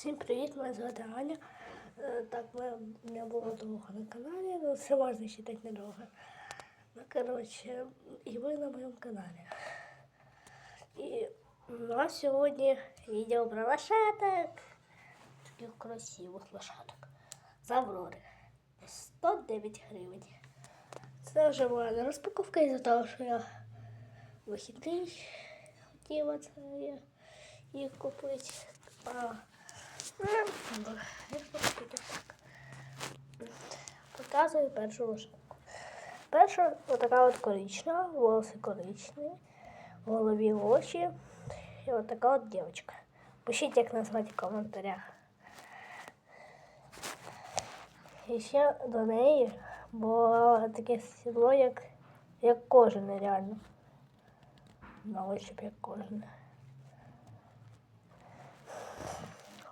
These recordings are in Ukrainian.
Всім привіт, мене звати Аня. Е, Так, ми не було довго на каналі, ну це можна вважати недовго. Ну, коротше, і ви на моєму каналі. І у нас сьогодні відео про лошадок. Таких красивих лошадок. З Аврори. 109 гривень. Це вже моя розпаковка із-за того, що я вихідний хотіла це їх купити ну, я покупаю так. Показую першу лошадку. Перша отака от коричнева, волоси коричневі, в голові очі. І от така от дівчинка. Пишіть, як назвати в коментарях. І ще до неї було таке сідло, як, як кожане реально. На ощупь як кожне.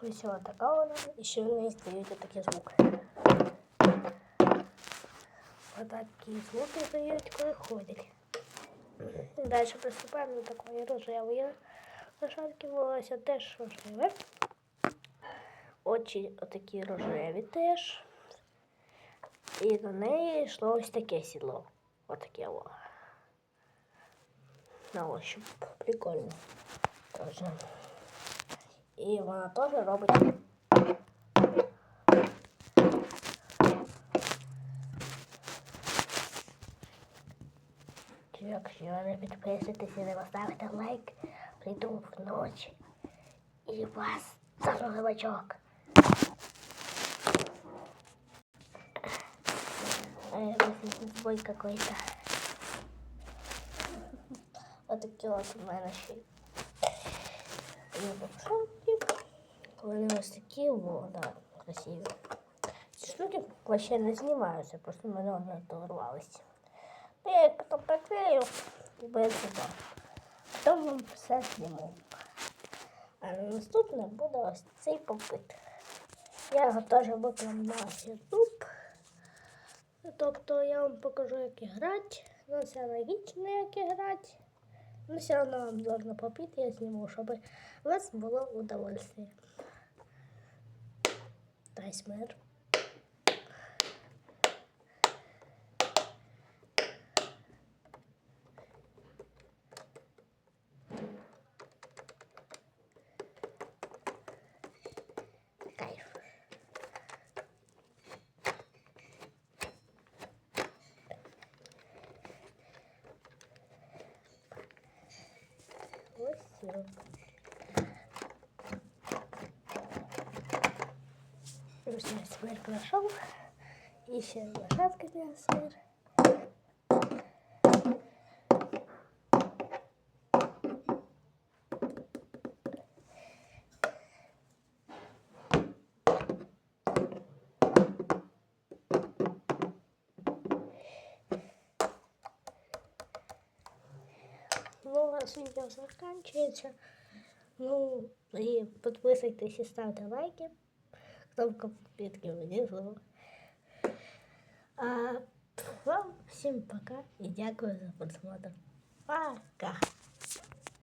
Ось ось така вона. І ще в неї стають отакі звуки. Отакі звуки дають, коли ходять. Далі приступаємо до такої рожевої лошадки. Волосся теж рожеве. Очі отакі рожеві теж. І до неї йшло ось таке сідло. Отаке о. На ощупь. Прикольно. Тоже. І вона теж робить. Якщо не підписуєтесь і не поставите лайк, прийду вночі і вас загробачок. Бой какой-то. Вот такие вот у мене ще. Вони ось такі, о, да, красиві. Ці штуки вообще не знімаються, просто мене вони оторвалися. Ну, я їх потім приклею і буде сюди. Потім вам все зніму. А наступне буде ось цей попит. Я його теж виклав на YouTube. Тобто я вам покажу, як грати. Ну, це логічно, як грати. Ну, все равно вам должно попить, я сниму, чтобы у вас было удовольствие. Тайсмер. Кайф. Ось Ось я смир пройшов. І ще лошадка для смир. Ну, у нас видео заканчивается. Ну, и подписывайтесь и ставьте лайки. Кнопка подписки внизу. А вам всем пока и дякую за просмотр. Пока!